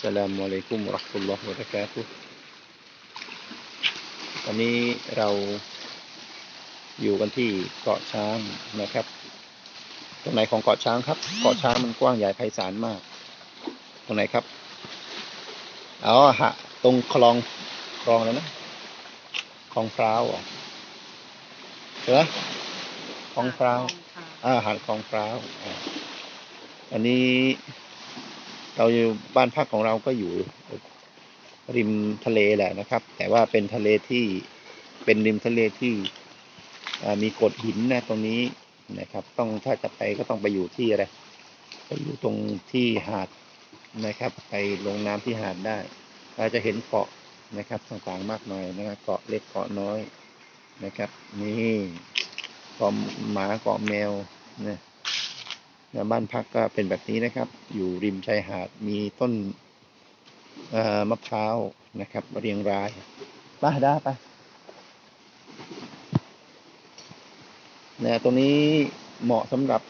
สลามุอะลัยกุมวะเราะห์มะตุลลอฮ์วะบะเราะกาตุฮ์วันนี้เราอยู่กันที่เกาะช้างนะครับ ตรงไหนของเกาะช้างครับ เกาะช้างมันกว้างใหญ่ไพศาลมาก ตรงไหนครับอ๋อฮะตรงคลองคลองแล้วนะคลองพร้าวเหรอใช่ไหมคลองพร้าวอ่าหาดคลองพร้าวอ่าอันนี้ เราอยู่บ้านพักของเราก็อยู่ริมทะเลแหละนะครับ แต่ว่าเป็นทะเลที่เป็นริมทะเลที่มีโขดหินนะตรงนี้นะครับ ต้องถ้าจะไปก็ต้องไปอยู่ที่อะไรไปอยู่ตรงที่หาดนะครับ ไปลงน้ำที่หาดได้เราจะเห็นเกาะนะครับต่างๆมากมายนะครับเกาะเล็กเกาะน้อยนะครับ นี่เกาะหมาเกาะแมวนะนะ บ้านพักก็เป็นแบบนี้นะครับ อยู่ริมชายหาดมีต้นมะพร้าวนะครับเรียงรายไปได้ไปนะตรงนี้เหมาะสำหรับ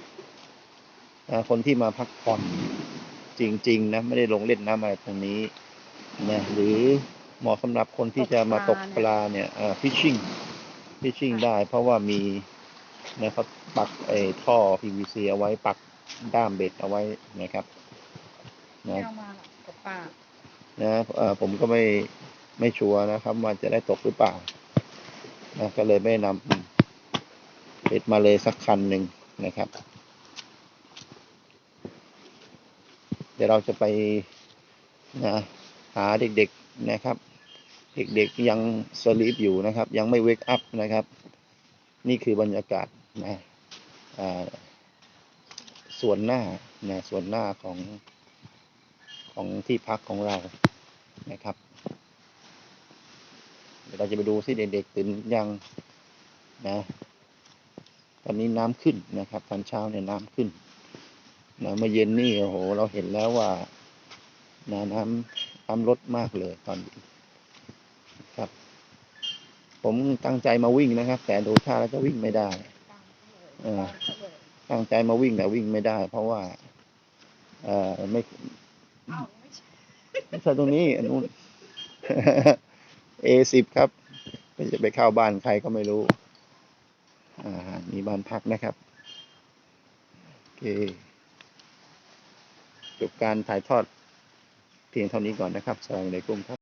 คนที่มาพักผ่อนจริง ๆ นะ ไม่ได้ลงเล่นน้ำอะไรตรงนี้นะหรือเหมาะสำหรับคนที่จะมาตกปลาเนี่ยฟิชชิ่งฟิชชิ่งได้ เพราะว่ามีนะครับปักไอ้ท่อ PVC เอาไว้ปัก ด้ามเบ็ดเอาไว้นะครับไม่นะเอามาหรอกกับป้านะเอ่อผมก็ไม่ไม่ชัวร์นะครับว่าจะได้ตกหรือเปล่านะก็เลยไม่นำเบ็ดมาเลยสักคันหนึ่งนะครับ เดี๋ยวเราจะไปนะหาเด็กๆนะครับ เด็กๆยังสลีปอยู่นะครับ ยังไม่เวกอัพนะครับ นี่คือบรรยากาศนะอ่า ส่วนหน้านะส่วนหน้าของของที่พักของเรานะครับ เดี๋ยวเราจะไปดูสิเด็กๆตื่นยังนะตอนนี้น้ำขึ้นนะครับ ตอนเช้าเนี่ยน้ำขึ้นนะเมื่อเย็นนี่โอ้โห เราเห็นแล้วว่านะน้ำน้ำลดมากเลยตอนนี้ครับ ผมตั้งใจมาวิ่งนะครับ แต่ดูท่าแล้วจะวิ่งไม่ได้เออ ตั้งใจมาวิ่งแต่วิ่งไม่ได้ เพราะว่า เอ่อไม่ไม่ใช่ตรงนี้อันนู้น A สิบครับจะไปเข้าบ้านใครก็ไม่รู้ อ่า มีบ้านพักนะครับ โอเค จบการถ่ายทอดเพียงเท่านี้ก่อนนะครับสวัสดีครับ